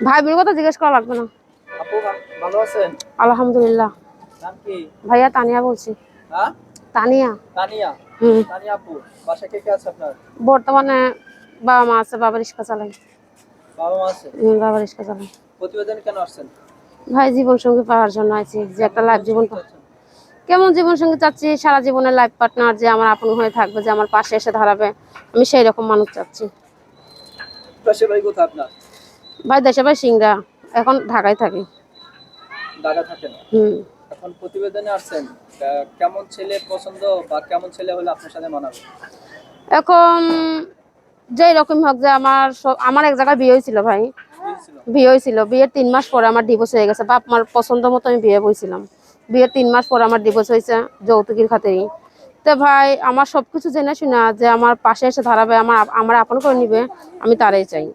ভাই বোনের কথা জিজ্ঞেস করা লাগবে না। আপু ভালো আছেন? আলহামদুলিল্লাহ। নাম কি? ভাইয়া তানিয়া বলছি। হ্যাঁ? তানিয়া। তানিয়া। হুম। তানিয়া আপু বাসা কে কে আছে আপনার? বর্তমানে বাবা মা আছে বাবা রিক্সা চালাই বাবা মা আছে? হুম, বাবা চালাই প্রতিবেদন কেন আসছেন? ভাই জীবন সঙ্গী পাওয়ার জন্য আছি যে একটা লাইফ জীবন কেমন জীবন সঙ্গী চাচ্ছি? সারা জীবনের লাইফ পার্টনার যে আমার আপন হয়ে থাকবে যে আমার পাশে এসে দাঁড়াবে আমি সেই রকম মানুষ চাচ্ছি। আপনার? ভাই দেশে ভাই সিংড়া। এখন ঢাকায় থাকি। ঢাকা থাকেন? হুম। এখন প্রতিবেদনে আসছেন কেমন ছেলে পছন্দ বা কেমন ছেলে হলে আপনার সাথে মানাবে? এখন যে রকম হোক যে আমার সব- আমার এক জায়গায় বিয়ে হয়েছিল ভাই। বিয়ে হয়েছিল। বিয়ের তিন মাস পরে আমার ডিভোর্স হয়ে গেছে। বাপ মার পছন্দ মতো আমি বিয়ে বইছিলাম। বিয়ের তিন মাস পরে আমার ডিভোর্স হয়েছে যৌতুকের খাতেই তো ভাই আমার সব কিছু জেনে শুনে যে আমার পাশে এসে দাঁড়াবে আমার আমার আপন করে নিবে আমি তারাই চাই।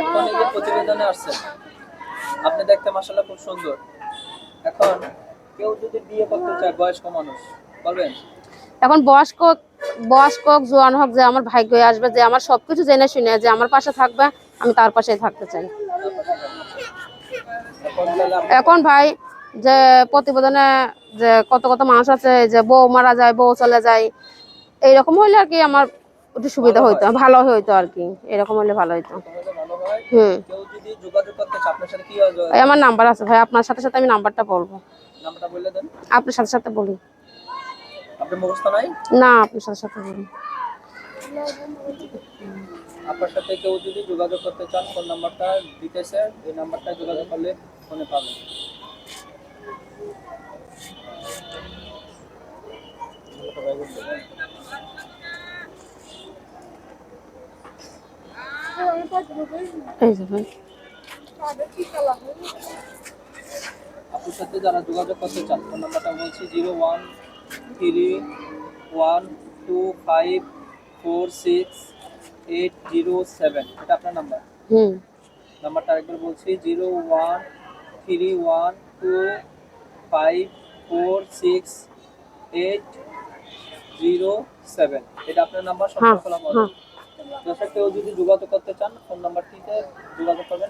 এখন এই যে প্রতিবেদনে আসছেন আপনি দেখতে মাসাল্লাহ খুব সুন্দর। এখন কেউ যদি বিয়ে করতে চায় বয়স্ক মানুষ বলবেন? এখন বয়স্ক বয়স্ক জোয়ান হোক যে আমার ভাগ্য আসবে যে আমার সব কিছু জেনে শুনে যে আমার পাশে থাকবে আমি তার পাশেই থাকতে চাই। এখন ভাই যে প্রতিবেদনে যে কত কত মানুষ আছে যে বউ মারা যায় বউ চলে যায় এইরকম হইলে আর কি আমার একটু সুবিধা হইতো ভালো হইতো আর কি এরকম হইলে ভালো হইতো। হুম। কেউ যদি যোগাযোগ করতে চায় আপনার সাথে কি এই আমার নাম্বার আছে ভাই আপনার সাথে সাথে আমি নাম্বারটা বলব। আপনার সাথে সাথে বলি। না আপনার সাথে সাথে বলি। আপনার সাথে কেউ যদি যোগাযোগ করতে চান ফোন নাম্বারটা দিতেছে এই নাম্বারটা যোগাযোগ করলে ফোনে পাবেন। এই আপনার সাথে যারা যোগাযোগ করতে চান ফোন নাম্বারটা বলছি zero one three one two five four six eight zero seven. এটা আপনার নাম্বার? হুম। নাম্বারটা আরেকবার বলছি zero one three one two five four six eight zero seven. এটা আপনার নাম্বার? হ্যাঁ সম্পর্ক খোলা হ্যাঁ সাথে যদি যোগাযোগ করতে চান ফোন নাম্বারটিতে যোগাযোগ করবেন।